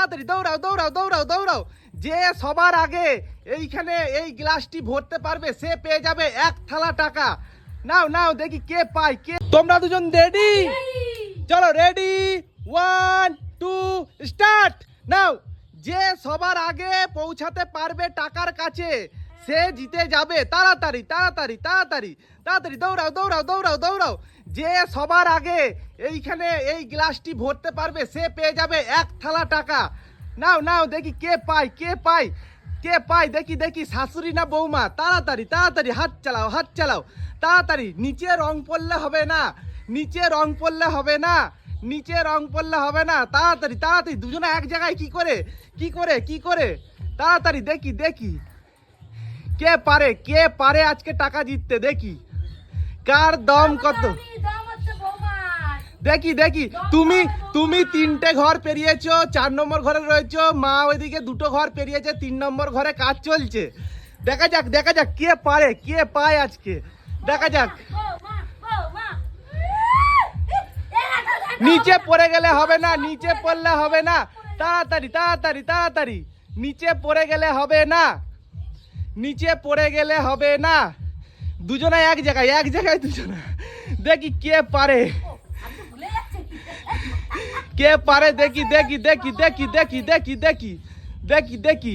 তাড়াতাড়ি, দৌড়াও দৌড়াও দৌড়াও দৌড়াও। যে সবার আগে এইখানে এই গ্লাসটি ভরতে পারবে, সে পেয়ে যাবে এক থালা টাকা। নাও নাও, দেখি কে পায়, কে তোমরা দুজন রেডি? চলো, রেডি। One, two, start. নাও, যে সবার আগে পৌঁছাতে পারবে টাকার কাছে সে জিতে যাবে। তাড়াতাড়ি তাড়াতাড়ি তাড়াতাড়ি। তাড়াতাড়ি, দৌড়াও দৌড়াও দৌড়াও দৌড়াও। যে সবার আগে এইখানে এই গ্লাসটি ভরতে পারবে, সে পেয়ে যাবে এক থালা টাকা। নাও নাও, দেখি কে পায় কে পায় কে পায়, দেখি দেখি, শাশুড়ি না বৌমা। তাড়াতাড়ি তাড়াতাড়ি, হাত চালাও হাত চালাও। তাড়াতাড়ি, নিচে রং পড়লে হবে না, নিচে রং পড়লে হবে না, নিচে রং পড়লে হবে না। তাড়াতাড়ি তাড়াতাড়ি, দুজনে এক জায়গায় কি করে কি করে কি করে? তাড়াতাড়ি, দেখি দেখি। কে পারে কে পারে আজকে টাকা জিততে? দেখি। কার দম কত? দেখি দেখি। তুমি তুমি তিনটে ঘর পেরিয়েছো চার নম্বর ঘরে রয়েছো মা ওইদিকে দুটো ঘর পেরিয়েছে তিন নম্বর ঘরে কাজ চলছে। দেখা যাক দেখা যাক কে পারে কে পায় আজকে? দেখা যাক। নিচে পড়ে গেলে হবে না নিচে পড়লে হবে না। তাড়াতাড়ি তাড়াতাড়ি তাড়াতাড়ি। নিচে পড়ে গেলে হবে না। নিচে পড়ে গেলে হবে না। দুজনে এক জায়গায় এক জায়গায় দুজনে। দেখি কে পারে। কে পারে দেখি দেখি দেখি দেখি দেখি দেখি দেখি দেখি দেখি।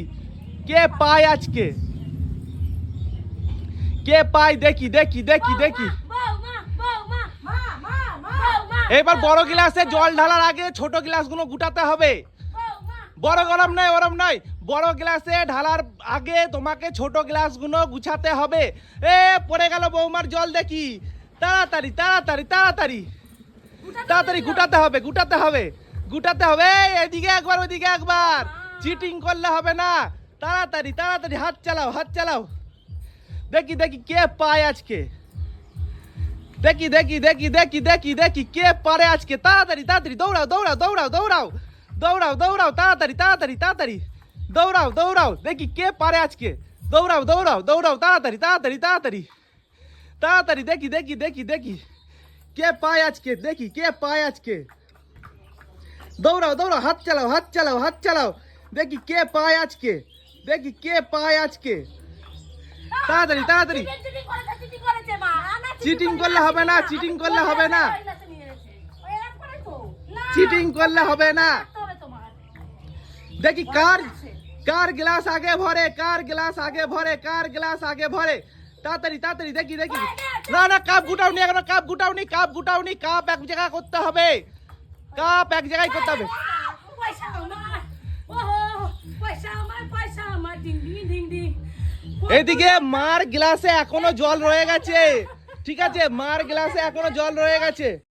কে পায় আজকে? কে পায় দেখি দেখি দেখি দেখি। এবার বড় গ্লাসে জল ঢালার আগে ছোট গ্লাসগুলো গুটাতে হবে। বড় গরম নয় ওরম নয় বড় গ্লাসে ঢালার আগে তোমাকে ছোট গ্লাসগুলো গুছাতে হবে। এ পড়ে গেল বৌমার জল দেখি। তাড়াতাড়ি তাড়াতাড়ি তাড়াতাড়ি। তাড়াতাড়ি গুটাতে হবে গুটাতে হবে গুটাতে হবে। এদিকে একবার ওইদিকে একবার। চিটিং করলে হবে না। তাড়াতাড়ি তাড়াতাড়ি হাত চালাও হাত চালাও। দেখি দেখি কে পায় আজকে। দেখি দেখি দেখি দেখি দেখি দেখি কে পারে আজকে। তাড়াতাড়ি তাড়াতাড়ি দৌড়াও দৌড়াও দৌড়াও দৌড়াও দৌড়াও দৌড়াও তাড়াতাড়ি তাড়াতাড়ি তাড়াতাড়ি। দৌড়াও দৌড়াও দেখি কে পারে আজকে দৌড়াও দৌড়াও দৌড়াও তাড়াতাড়ি তাড়াতাড়ি তাড়াতাড়ি তাড়াতাড়ি দেখি দেখি দেখি দেখি কে পায় আজকে দেখি কে পায় আজকে দৌড়াও দৌড়াও হাত চালাও হাত চালাও হাত চালাও দেখি কে পায় আজকে দেখি কে পায় আজকে তাড়াতাড়ি তাড়াতাড়ি চিটিং করলে হবে না চিটিং করলে হবে না চিটিং করলে হবে না দেখি কার কার গ্লাস আগে ভরে কার গ্লাস আগে ভরে কার গ্লাস আগে ভরে তাড়াতাড়ি তাড়াতাড়ি দেখি দেখি না না কাপ গুটাওনি এখনও কাপ গুটাওনি কাপ গুটাওনি কাপ এক জায়গায় করতে হবে কাপ এক জায়গায় করতে হবে এদিকে মার গ্লাসে এখনও জল রয়ে গেছে। ঠিক আছে, মার গ্লাসে এখনও জল রয়ে গেছে।